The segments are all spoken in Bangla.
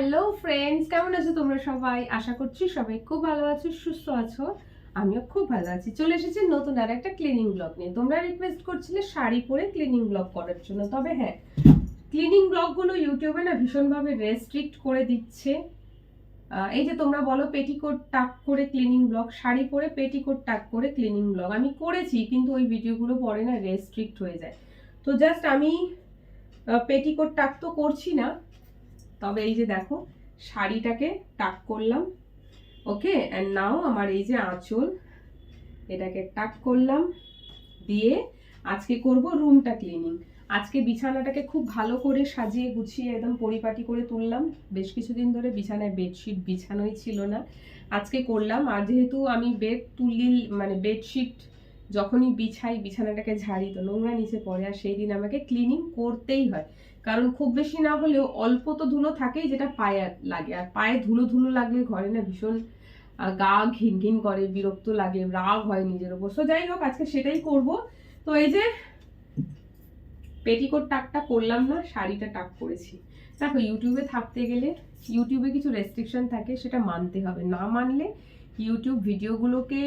হ্যালো ফ্রেন্ডস কেমন আছো তোমরা সবাই? আশা করছি সবাই খুব ভালো আছো, সুস্থ আছো। আমিও খুব ভালো আছি। চলে এসেছি নতুন আর একটা ক্লিনিং ব্লগ নিয়ে। তোমরা রিকোয়েস্ট করছিলে শাড়ি পরে ক্লিনিং ব্লগ করার জন্য। তবে হ্যাঁ ক্লিনিং ব্লগগুলো ইউটিউবে না ভীষণভাবে রেস্ট্রিক্ট করে দিচ্ছে। এই যে তোমরা বলো পেটিকোট টাক করে ক্লিনিং ব্লগ শাড়ি পরে পেটিকোট টাক করে ক্লিনিং ব্লগ আমি করেছি, কিন্তু ওই ভিডিওগুলো পরে না রেস্ট্রিক্ট হয়ে যায়। তো জাস্ট আমি পেটিকোট টাক তো করছি না। তবে এই যে দেখো, শাড়িটাকে টাক করলাম, ওকে? অ্যান্ড নাও আমার এই যে আঁচল, এটাকে টাক করলাম, দিয়ে আজকে করব রুমটা ক্লিনিং আজকে বিছানাটাকে খুব ভালো করে সাজিয়ে গুছিয়ে একদম পরিপাটি করে তুললাম। বেশ কিছুদিন ধরে বিছানায় বেডশিট বিছানোই ছিল না। আজকে করলাম, আর যেহেতু আমি বেড তুলি মানে বেডশিট যখনই বিছাই বিছানাটাকে ঝাড়ি তো নোংরা নিচে পড়ে, আর সেই দিন আমাকে ক্লিনিং করতেই হয়। কারণ খুব বেশি না হলেও অল্প তো ধুলো থাকেই যেটা পায়ে লাগে। আর পায়ে ধুলো ধুলো লাগলে ঘরে না ভীষণ গা ঘিন ঘিন করে, বিরক্ত লাগে, রাগ হয় নিজের ওপর। সো যাই হোক, আজকে সেটাই করব। তো এই যে পেটিকোট টাকটা করলাম না, শাড়িটা টাক করেছি। দেখো ইউটিউবে থাকতে গেলে ইউটিউবে কিছু রেস্ট্রিকশন থাকে, সেটা মানতে হবে। না মানলে ইউটিউব ভিডিওগুলোকে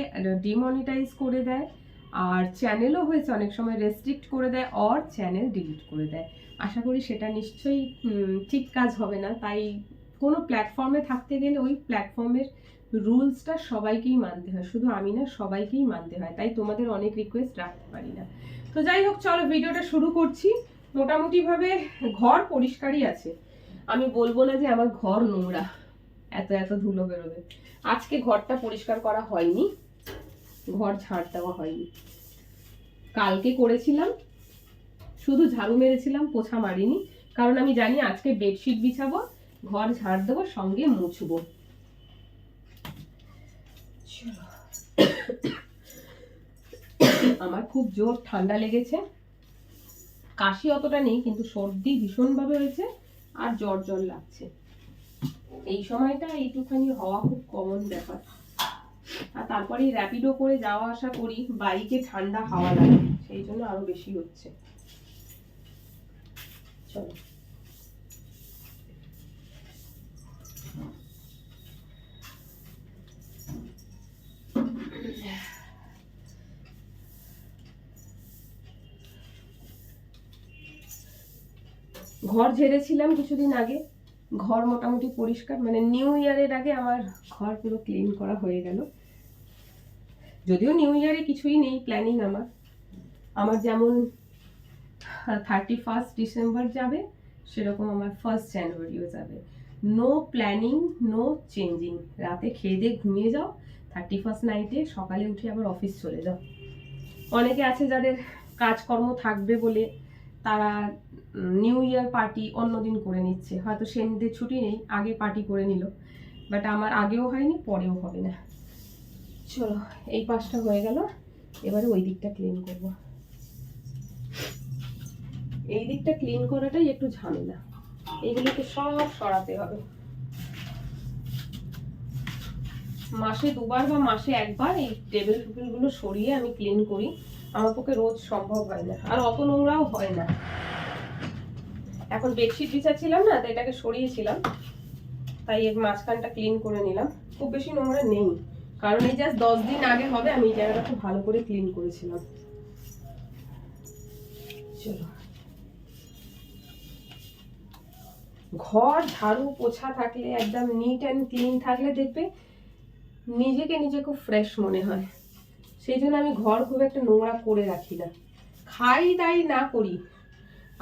ডিমনিটাইজ করে দেয়। আর চ্যানেলও হয়েছে, অনেক সময় রেস্ট্রিক্ট করে দেয় অর চ্যানেল ডিলিট করে দেয়। আশা করি সেটা নিশ্চয়ই ঠিক কাজ হবে না। তাই কোনো প্ল্যাটফর্মে থাকতে গেলে ওই প্ল্যাটফর্মের রুলসটা সবাইকেই মানতে হয়। শুধু আমি না, সবাইকেই মানতে হয়। তাই তোমাদের অনেক রিকোয়েস্ট রাখতে পারি না। তো যাই হোক, চলো ভিডিওটা শুরু করছি। মোটামুটিভাবে ঘর পরিষ্কারই আছে। আমি বলব না যে আমার ঘর নোংরা। এত এত ধুলো বেরোবে। আজকে ঘরটা পরিষ্কার করা হয়নি। ঘর ঝাড় দেওয়া হয়নি। কালকে করেছিলাম, শুধু ঝাড়ু মেরেছিলাম, পোছা মারিনি। কারণ আমি জানি আজকে বেডশিট বিছাবো, ঘর ঝাড় দেবো, সঙ্গে মুছবো। আমার খুব জোর ঠান্ডা লেগেছে। কাশি অতটা নেই, কিন্তু সর্দি ভীষণভাবে হয়েছে আর জ্বর জ্বর লাগছে। এই সময়টা এইটুখানি হওয়া খুব কমন ব্যাপার। আর তারপরে র্যাপিডো করে যাওয়া আসা করি বাইকে ঠান্ডা হাওয়া লাগে, সেই জন্য আরও বেশি হচ্ছে। চলো। ঘর ঝেড়েছিলাম কিছুদিন আগে। ঘর মোটামুটি পরিষ্কার মানে নিউ ইয়ারের আগে আমার ঘর পুরো ক্লিন করা হয়ে গেল। যদিও নিউ ইয়ারে কিছুই নেই প্ল্যানিং আমার। আমার যেমন থার্টি ফার্স্ট ডিসেম্বর যাবে, সেরকম আমার ফার্স্ট জানুয়ারিও যাবে। নো প্ল্যানিং নো চেঞ্জিং রাতে খেয়ে দিয়ে ঘুমিয়ে যাও থার্টি ফার্স্ট নাইটে সকালে উঠে আবার অফিস চলে যাও। অনেকে আছে যাদের কাজকর্ম থাকবে বলে তারা নিউ ইয়ার পার্টি অন্যদিন করে নিচ্ছে। হয়তো সেনদের ছুটি নেই, আগে পার্টি করে নিল। বাট আমার আগেও হয়নি, পরেও হবে না। চলো, এই পাশটা হয়ে গেল। এবারে ওই দিকটা ক্লিন করব। এই দিকটা ক্লিন করাটাই একটু ঝামেলা। এইগুলোকে সব সরাতে হবে। মাসে দুবার বা মাসে একবার এই টেবিল টুবিলগুলো সরিয়ে আমি ক্লিন করি। আমার পক্ষে রোজ সম্ভব হয় না। আর অত নোংরাও হয় না। এখন বেডশিট বিছাচ্ছিলাম না, তো এটাকে সরিয়েছিলাম। তাই এর মাঝখানটা ক্লিন করে নিলাম। খুব বেশি নোংরা নেই। কারণ এই জাস্ট দশ দিন আগে হবে, আমি এই জায়গাটা খুব ভালো করে ক্লিন করেছিলাম। চলো। ঘর, ঝাড়ু, পোছা থাকলে, একদম নিট অ্যান্ড ক্লিন থাকলে দেখবে নিজেকে নিজে খুব ফ্রেশ মনে হয়। সেই জন্য আমি ঘর খুব একটা নোংরা করে রাখি না। খাই দাই না করি,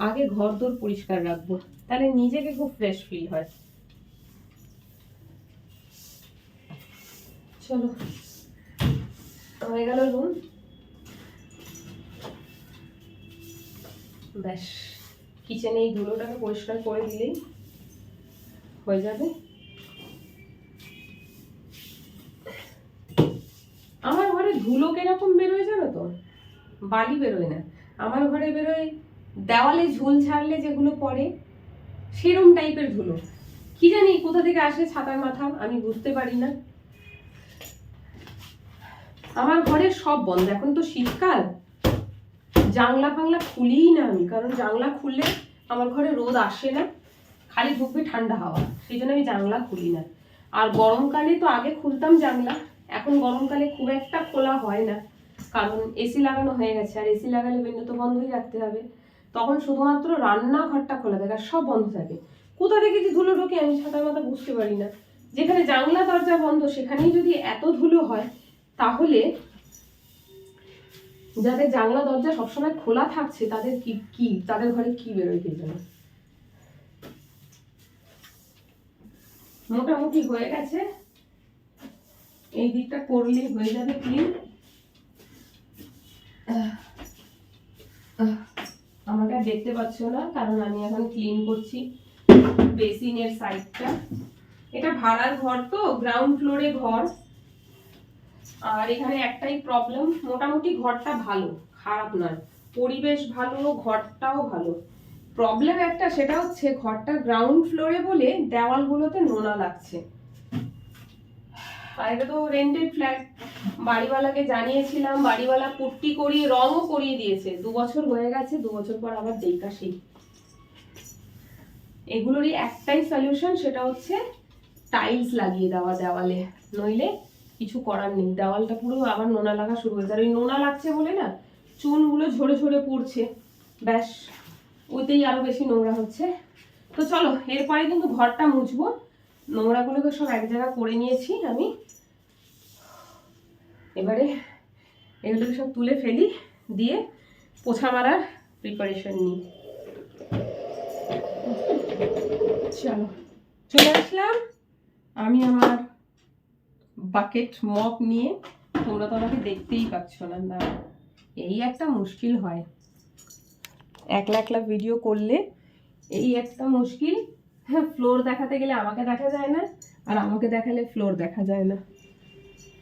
আগে ঘর দোর পরিষ্কার রাখব, তাহলে নিজেকে খুব ফ্রেশ ফিল হয়। চলো। হয়ে গেল রুম ব্যাস কিচেনে এই ধুলোটাকে পরিষ্কার করে দিলেই হয়ে যাবে। আমার ঘরে ধুলো কীরকম বেরোয় জানো তো? বালি বেরোয় না। আমার ঘরে বেরোয় দেওয়ালে ঝুল ছাড়লে যেগুলো পড়ে, সেরম টাইপের ধুলো। কি জানি কোথা থেকে আসে ছাতার মাথা, আমি বুঝতে পারি না। আমার ঘরে সব বন্ধ। এখন তো শীতকাল। জানলা ফাংলা খুলিই না আমি, কারণ জানলা খুললে আমার ঘরে রোদ আসে না, খালি ঢুকবে ঠান্ডা হাওয়া। সেই জন্য আমি জানলা খুলি না। আর গরমকালে তো আগে খুলতাম জানলা, এখন গরমকালে খুব একটা খোলা হয় না, কারণ এসি লাগানো হয়ে গেছে। আর এসি লাগালে উইন্ডো তো বন্ধই রাখতে হবে। তখন শুধুমাত্র রান্নাঘরটা খোলা থাকে আর সব বন্ধ থাকে। কোথা থেকে যে ধুলো ঢোকে আমি সাঁতার মাথা বুঝতে পারি না। যেখানে জানলা দরজা বন্ধ, সেখানেই যদি এত ধুলো হয় তাহলে যাদের জানলা দরজা সবসময় খোলা থাকছে, তাদের কি কি, তাদের ঘরে কি বেরোয় কে জানে মোটামুটি হয়ে গেছে। এই দিকটা করলেই হয়ে যাবে ক্লিন আমাকে দেখতে পাচ্ছ না, কারণ আমি এখন ক্লিন করছি বেসিনের সাইডটা এটা ভাড়ার ঘর তো গ্রাউন্ড ফ্লোরে ঘর। আর এখানে একটাই প্রবলেম মোটামুটি ঘরটা ভালো, খারাপ নয়। পরিবেশ ভালো, ঘরটাও ভালো। প্রবলেম একটা, সেটা হচ্ছে ঘরটা গ্রাউন্ড ফ্লোরে বলে দেওয়ালগুলোতে নোনা লাগছে। আর এটা তো রেন্টেড ফ্ল্যাট বাড়িওয়ালাকে জানিয়েছিলাম, বাড়িওয়ালা পুট্টি করিয়ে, রঙও করিয়ে দিয়েছে। দু বছর হয়ে গেছে, দু বছর পর আবার দেখা সেই। এগুলোরই একটাই সলিউশন সেটা হচ্ছে টাইলস লাগিয়ে দেওয়া দেওয়ালে। নইলে কিছু করার নেই। দেওয়ালটা পুরো আবার নোনা লাগা শুরু হয়েছে। আর ওই নোনা লাগছে বলে না, চুনগুলো ঝরে ঝরে পড়ছে। ব্যাস ওইতেই আরও বেশি নোংরা হচ্ছে। তো চলো, এরপরে কিন্তু ঘরটা মুছবো। নোংরাগুলোকে সব এক জায়গা করে নিয়েছি আমি। এবারে এগুলোকে সব তুলে ফেলি, দিয়ে পোছা মারার প্রিপারেশন নিই। চলো, চলে আসলাম। আমি আমার বাকেট মপ নিয়ে তোমরা তো আমাকে দেখতেই পাচ্ছ না। না এই একটা মুশকিল হয়। একলা একলা ভিডিও করলে এই একটা মুশকিল। হ্যাঁ ফ্লোর দেখাতে গেলে আমাকে দেখা যায় না আর আমাকে দেখালে ফ্লোর দেখা যায় না।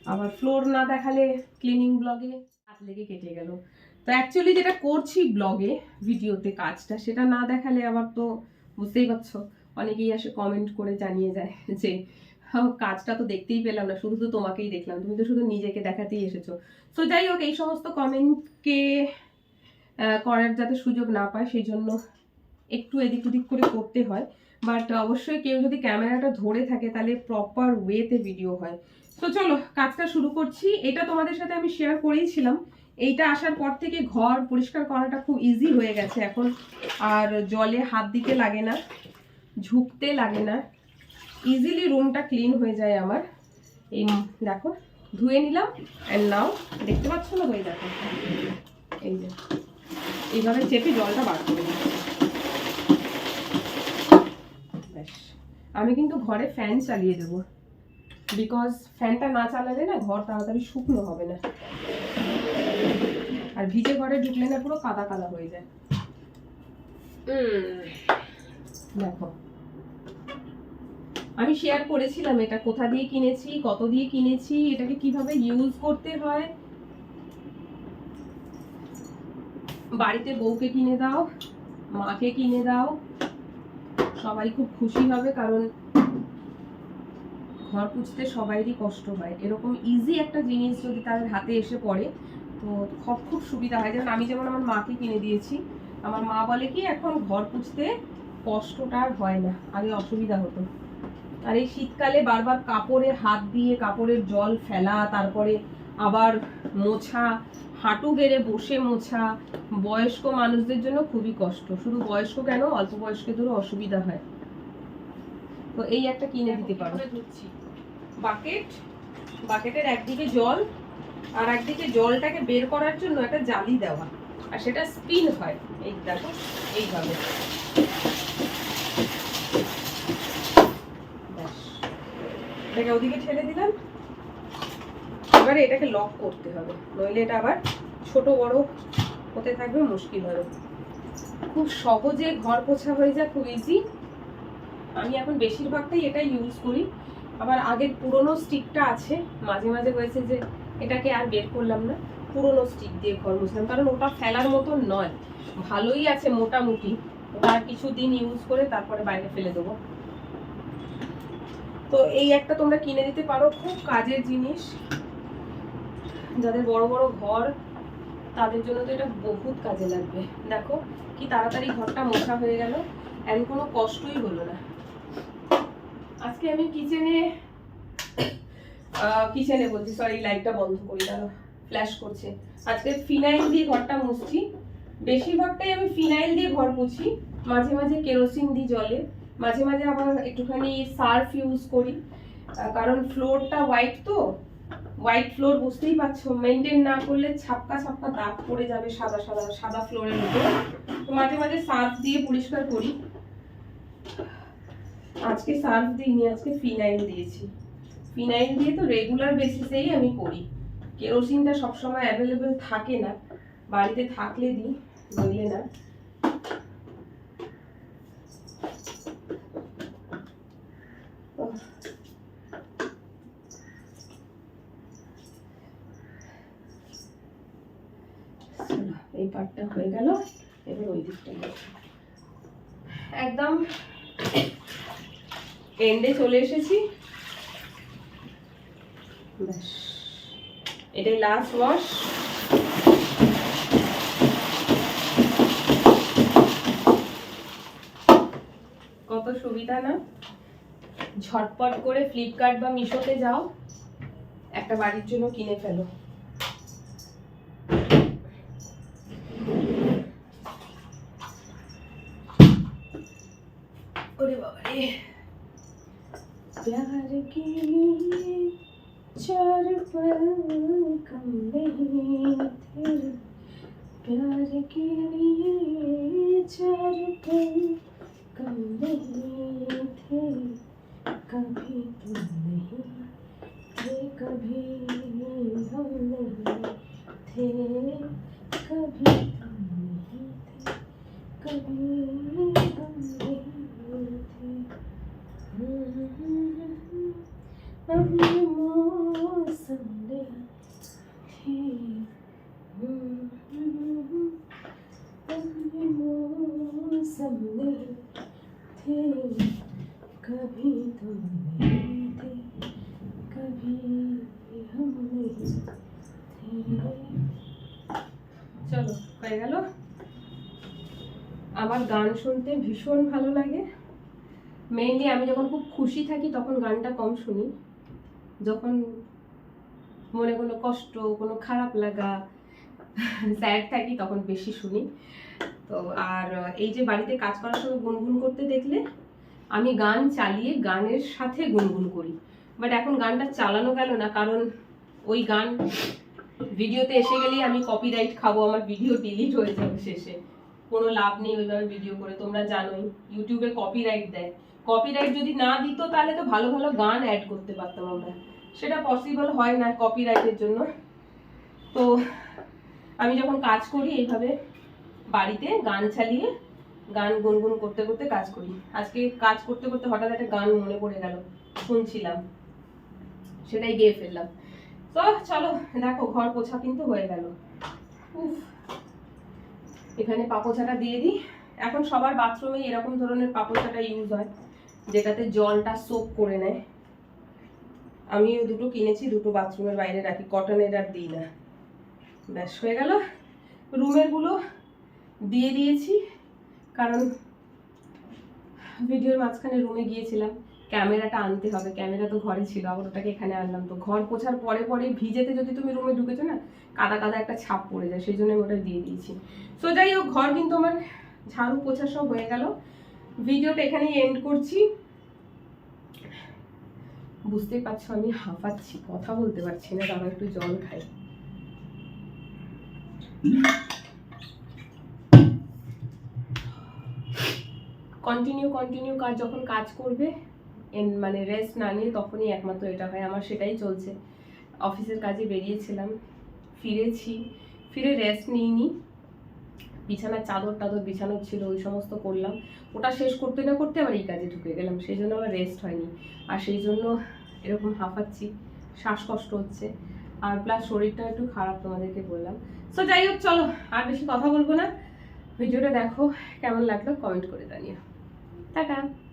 আবার ফ্লোর না দেখালে ক্লিনিং ব্লগে হাত লেগে কেটে গেল। তো অ্যাকচুয়ালি যেটা করছি ব্লগে ভিডিওতে কাজটা সেটা না দেখালে আবার তো বুঝতেই পারছ অনেকেই আসে কমেন্ট করে জানিয়ে যায় যে "হাও, কাজটা তো দেখতেই পেলাম না, শুধু তো তোমাকেই দেখলাম, তুমি তো শুধু নিজেকে দেখাতেই এসেছ। তো যাই হোক, এই সমস্ত কমেন্টকে করার যাতে সুযোগ না পায়, সেই জন্য একটু এদিক ওদিক করে করতে হয়। বাট অবশ্যই কেউ যদি ক্যামেরাটা ধরে থাকে, তাহলে প্রপার ওয়েতে ভিডিও হয়। তো চলো, কাজটা শুরু করছি। এটা তোমাদের সাথে আমি শেয়ার করেইছিলাম এইটা আসার পর থেকে ঘর পরিষ্কার করাটা খুব ইজি হয়ে গেছে এখন। আর জলে হাত দিতে লাগে না, ঝুঁকতে লাগে না। ইজিলি রুমটা ক্লিন হয়ে যায় আমার। এই দেখো ধুয়ে নিলাম অ্যান্ড নাও দেখতে পাচ্ছ না? হয়ে দেখো এই যে এইভাবে চেপে জলটা বার করে ব্যাস আমি কিন্তু ঘরে ফ্যান চালিয়ে দেবো। বিকজ ফ্যানটা না চালালে না ঘর তাড়াতাড়ি শুকনো হবে না। আর ভিজে ঘরে ঢুকলে না পুরো কাদা কাদা হয়ে যায়। দেখো আমি শেয়ার করেছিলাম এটা, কোথা দিয়ে কিনেছি, কত দিয়ে কিনেছি, এটাকে কীভাবে ইউজ করতে হয়। বাড়িতে বউকে কিনে দাও, মাকে কিনে দাও, সবাই খুব খুশি হবে কারণ ঘর পুছতে সবাইরই কষ্ট হয়। এরকম ইজি একটা জিনিস যদি তাদের হাতে এসে পড়ে, তো খুব খুব সুবিধা হয়। যেমন আমি যেমন আমার মাকে কিনে দিয়েছি, আমার মা বলে কি, এখন ঘর পুছতে কষ্টটা আর হয় না, আগে অসুবিধা হতো। আর এই শীতকালে বারবার কাপড়ে হাত দিয়ে কাপড়ের জল ফেলা তারপরে আবার মোছা হাঁটু গেড়ে বসে মোছা বয়স্ক মানুষদের জন্য খুবই কষ্ট। শুধু বয়স্ক কেন অল্প বয়স্কদেরও অসুবিধা হয়। তো এই একটা কিনে দিতে পারো। বাকেট বাকেটের একদিকে জল আর একদিকে জলটাকে বের করার জন্য একটা জালি দেওয়া। আর সেটা স্পিন হয়। এই দেখো এইভাবে ব্যাস। এটাকে ওদিকে ঠেলে দিলাম। এবারে এটাকে লক করতে হবে। নইলে এটা আবার ছোট বড় হতে থাকবে, মুশকিল হবে। খুব সহজে ঘর পোছা হয়ে যায়, খুব ইজি আমি এখন বেশিরভাগটাই এটা ইউজ করি। আবার আগের পুরনো স্টিকটা আছে, মাঝে মাঝে হয়েছে যে এটাকে আর বের করলাম না, পুরনো স্টিক দিয়ে ঘর মুছলাম। কারণ ওটা ফেলার মতো নয়। ভালোই আছে মোটামুটি। ওটা আর কিছুদিন ইউজ করে তারপরে বাইরে ফেলে দেবো। তো এই একটা তোমরা কিনে দিতে পারো খুব কাজের জিনিস। যাদের বড় বড় ঘর, তাদের জন্য তো এটা বহুত কাজে লাগবে। দেখো কি তাড়াতাড়ি ঘরটা মোছা হয়ে গেল এমন কোনো কষ্টই হলো না। আজকে আমি কিচেনে কিচেনে বলছি সরি লাইটটা বন্ধ করি দাঁড়া ফ্ল্যাশ করছে। আজকে ফিনাইল দিয়ে ঘরটা মুছছি। বেশিরভাগটাই আমি ফিনাইল দিয়ে ঘর মুছি, মাঝে মাঝে কেরোসিন দিই জলে। মাঝে মাঝে আবার একটুখানি সার্ফ ইউজ করি। কারণ ফ্লোরটা হোয়াইট তো হোয়াইট ফ্লোর বুঝতেই পারছ মেনটেন না করলে ছাপকা ছাপকা দাগ পড়ে যাবে সাদা সাদা সাদা ফ্লোরের উপর তো মাঝে মাঝে সার্ফ দিয়ে পরিষ্কার করি। আজকে সার্ফ দিইনি, আজকে ফিনাইল দিয়েছি। ফিনাইল দিয়ে তো রেগুলার বেসিসেই আমি করি। কেরোসিনটা সবসময় অ্যাভেলেবেল থাকে না, বাড়িতে থাকলে দিই, নইলে না উহ। চলো, হয়ে গেল, এবার ওই দিকটা। একদম এন্ডে চলে এসেছি। ব্যাস, এটাই লাস্ট ওয়াশ কত সুবিধা না? ঝটপট করে ফ্লিপকার্ট বা মিশোতে যাও, একটা বাড়ির জন্য কিনে ফেলো। प्यार के लिए चार पल कम नहीं थे। प्यार के लिए चार पल कम नहीं थे। कभी तुम नहीं थे, कभी हम नहीं थे। कभी तुम नहीं थे, कभी हम नहीं আমার গান শুনতে ভীষণ ভালো লাগে। মেইনলি আমি যখন খুব খুশি থাকি তখন গানটা কম শুনি। যখন মনে কোনো কষ্ট, কোনো খারাপ লাগা, স্যাড থাকি তখন বেশি শুনি। তো আর এই যে বাড়িতে কাজ করার সময় গুনগুন করতে দেখলে আমি গান চালিয়ে গানের সাথে গুনগুন করি। বাট এখন গানটা চালানো গেল না, কারণ ওই গান ভিডিওতে এসে গেলেই আমি কপিরাইট খাব, আমার ভিডিও ডিলিট হয়ে যাবে শেষে। কোনো লাভ নেই ওইভাবে ভিডিও করে। তোমরা জানোই ইউটিউবে কপিরাইট দেয়। কপিরাইট যদি না দিত, তাহলে তো ভালো ভালো গান অ্যাড করতে পারতাম আমরা। সেটা পসিবল হয় না কপিরাইটের জন্য। তো আমি যখন কাজ করি এইভাবে, বাড়িতে গান চালিয়ে, গান গুনগুন করতে করতে কাজ করি। আজকে কাজ করতে করতে হঠাৎ একটা গান মনে পড়ে গেল, শুনছিলাম। সেটাই গেয়ে ফেললাম। তো চলো, দেখো, ঘর পোছা কিন্তু হয়ে গেল। উফ। এখানে পাপোছাটা দিয়ে দিই। এখন সবার বাথরুমে এরকম ধরনের পাপোছাটা ইউজ হয়, যেটাতে জলটা সোপ করে নেয়। আমিও দুটো কিনেছি, দুটো বাথরুমের বাইরে রাখি কটনের আর দিই না। ব্যাস, হয়ে গেল। রুমেরগুলো দিয়ে দিয়েছি, কারণ ভিডিওর মাঝখানে রুমে গিয়েছিলাম। ক্যামেরাটা আনতে হবে, ক্যামেরা তো ঘরে ছিল, আবার ওটাকে এখানে আনলাম। তো ঘর পোছার পরে পরে ভিজেতে যদি তুমি রুমে ঢুকেছো না, কাদা কাদা একটা ছাপ পড়ে যায়, সেই জন্য আমি ওটা দিয়ে দিয়েছি। সো যাই হোক, ঘর কিন্তু আমার ঝাড়ু পোছা সব হয়ে গেল। ভিডিওটা এখানেই এন্ড করছি। বুঝতেই পারছ, আমি হাঁপাচ্ছি, কথা বলতে পারছি না তারা একটু জল খাই কন্টিনিউ কন্টিনিউ কাজ যখন কাজ করবে মানে রেস্ট না নিয়ে তখনই একমাত্র এটা হয়, আমার সেটাই চলছে। অফিসের কাজে বেরিয়েছিলাম, ফিরেছি, ফিরে রেস্ট নিইনি। বিছানার চাদর টাদর বিছানো ছিল, ওই সমস্ত করলাম। ওটা শেষ করতে না করতে আবার এই কাজে ঢুকে গেলাম, সেই জন্য আমার রেস্ট হয়নি। আর সেই জন্য এরকম হাঁপাচ্ছি শ্বাসকষ্ট হচ্ছে। আর প্লাস শরীরটা একটু খারাপ তোমাদেরকে বললাম। সো যাই হোক, চলো, আর বেশি কথা বলব না। ভিডিওটা দেখো, কেমন লাগল কমেন্ট করে জানিও। টাটা!